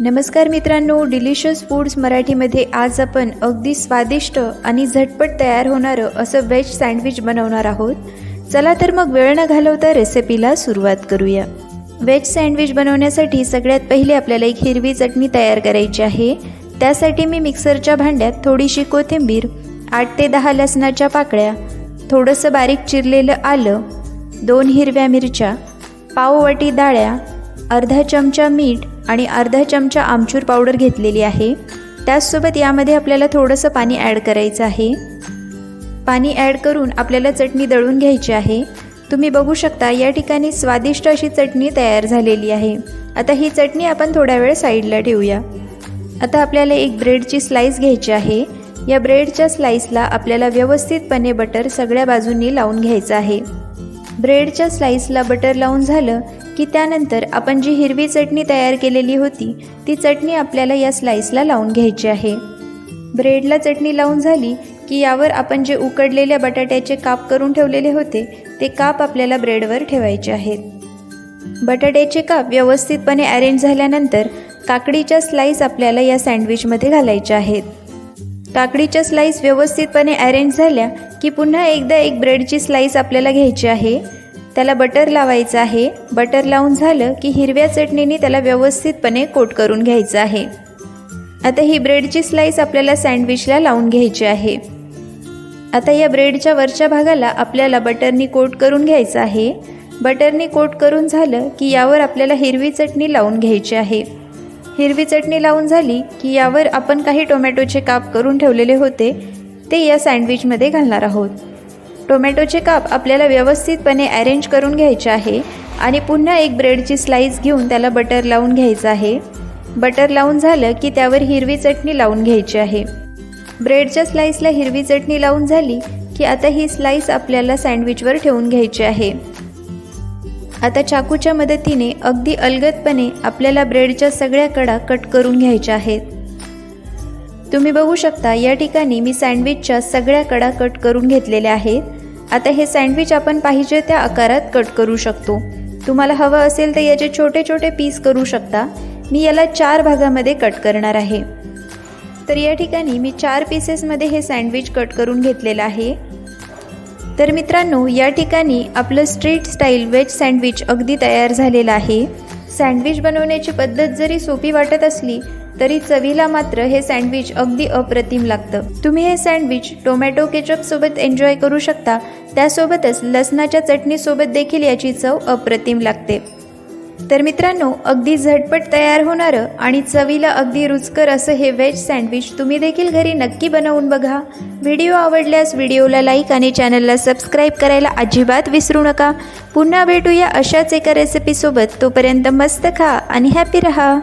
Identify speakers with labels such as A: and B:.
A: नमस्कार मित्रांनो delicious foods मराठीमध्ये आज आपण अगदी स्वादिष्ट आणि झटपट तयार होणारं असं व्हेज सँडविच बनवणार आहोत. चला तर मग वेळ न घालवता रेसिपीला सुरुवात करूया. व्हेज सँडविच बनवण्यासाठी सगळ्यात पहिले आपल्याला एक हिरवी चटणी तयार करायची आहे. त्यासाठी मी मिक्सरच्या भांड्यात थोडीशी कोथिंबीर आठ ते दहा लसणाच्या पाकळ्या थोडंसं बारीक चिरलेलं आलं दोन हिरव्या मिरच्या पाववाटी डाळ्या अर्धा चमचा मीठ आणि अर्धा चमचा आमचूर पावडर घेतलेली आहे. त्याचसोबत यामध्ये आपल्याला थोडंसं पाणी ॲड करायचं आहे. पाणी ॲड करून आपल्याला चटणी दळून घ्यायची आहे. तुम्ही बघू शकता या ठिकाणी स्वादिष्ट अशी चटणी तयार झालेली आहे. आता ही चटणी आपण थोड्या वेळ साईडला ठेवूया. आता आपल्याला एक ब्रेडची स्लाईस घ्यायची आहे. या ब्रेडच्या स्लाईसला आपल्याला व्यवस्थितपणे बटर सगळ्या बाजूंनी लावून घ्यायचं आहे. ब्रेडच्या स्लाईसला बटर लावून झालं की त्यानंतर आपण जी हिरवी चटणी तयार केलेली होती ती चटणी आपल्याला या स्लाईसला लावून घ्यायची आहे. ब्रेडला चटणी लावून झाली की यावर आपण जे उकडलेल्या बटाट्याचे काप करून ठेवलेले होते ते काप आपल्याला ब्रेडवर ठेवायचे आहेत. बटाट्याचे काप व्यवस्थितपणे अरेंज झाल्यानंतर काकडीच्या स्लाईस आपल्याला या सँडविचमध्ये घालायच्या आहेत. काकडीच्या स्लाईस व्यवस्थितपणे अरेंज झाल्या की पुन्हा एकदा एक ब्रेडची स्लाईस आपल्याला घ्यायची आहे. त्याला बटर लावायचं आहे. बटर लावून झालं की हिरव्या चटणीने त्याला व्यवस्थितपणे कोट करून घ्यायचं आहे. आता ही ब्रेडची स्लाईस आपल्याला सँडविचला लावून घ्यायची आहे. आता या ब्रेडच्या वरच्या भागाला आपल्याला बटरनी कोट करून घ्यायचं आहे. बटरनी कोट करून झालं की यावर आपल्याला हिरवी चटणी लावून घ्यायची आहे. हिरवी चटणी लावून झाली की यावर आपण काही टोमॅटोचे काप करून ठेवलेले होते ते या सँडविचमध्ये घालणार आहोत. टोमॅटोचे काप आपल्याला व्यवस्थितपणे अरेंज करून घ्यायचे आहे आणि पुन्हा एक ब्रेडची स्लाईस घेऊन त्याला बटर लावून घ्यायचं आहे. बटर लावून झालं की त्यावर हिरवी चटणी लावून घ्यायची आहे. ब्रेडच्या स्लाईसला हिरवी चटणी लावून झाली की आता ही स्लाईस आपल्याला सँडविचवर ठेवून घ्यायची आहे. आता चाकूच्या मदतीने अगदी अलगदपणे आपल्याला ब्रेडच्या सगळ्या कडा कट करून घ्यायच्या आहेत. तुम्ही बघू शकता या ठिकाणी मी सँडविचच्या सगळ्या कडा कट करून घेतलेल्या आहेत. आता हे सँडविच आपण पाहिजे त्या आकारात कट करू शकतो. तुम्हाला हवं असेल तर याचे छोटे छोटे पीस करू शकता. मी याला चार भागामध्ये कट करणार आहे. तर या ठिकाणी मी चार पीसेसमध्ये हे सँडविच कट करून घेतलेलं आहे. तर मित्रांनो या ठिकाणी आपलं स्ट्रीट स्टाईल वेज सँडविच अगदी तयार झालेलं आहे. सँडविच बनवण्याची पद्धत जरी सोपी वाटत असली तरी चवीला मात्र हे सँडविच अगदी अप्रतिम लागतं. तुम्ही हे सँडविच टोमॅटो केचपसोबत एन्जॉय करू शकता. त्यासोबतच लसणाच्या चटणीसोबत देखील याची चव अप्रतिम लागते. तर मित्रांनो अगदी झटपट तयार होणारं आणि चवीला अगदी रुचकर असं हे व्हेज सँडविच तुम्ही देखील घरी नक्की बनवून बघा. व्हिडिओ आवडल्यास व्हिडिओला लाईक आणि चॅनलला सबस्क्राईब करायला अजिबात विसरू नका. पुन्हा भेटूया अशाच एका रेसिपीसोबत तोपर्यंत मस्त खा आणि हॅपी रहा.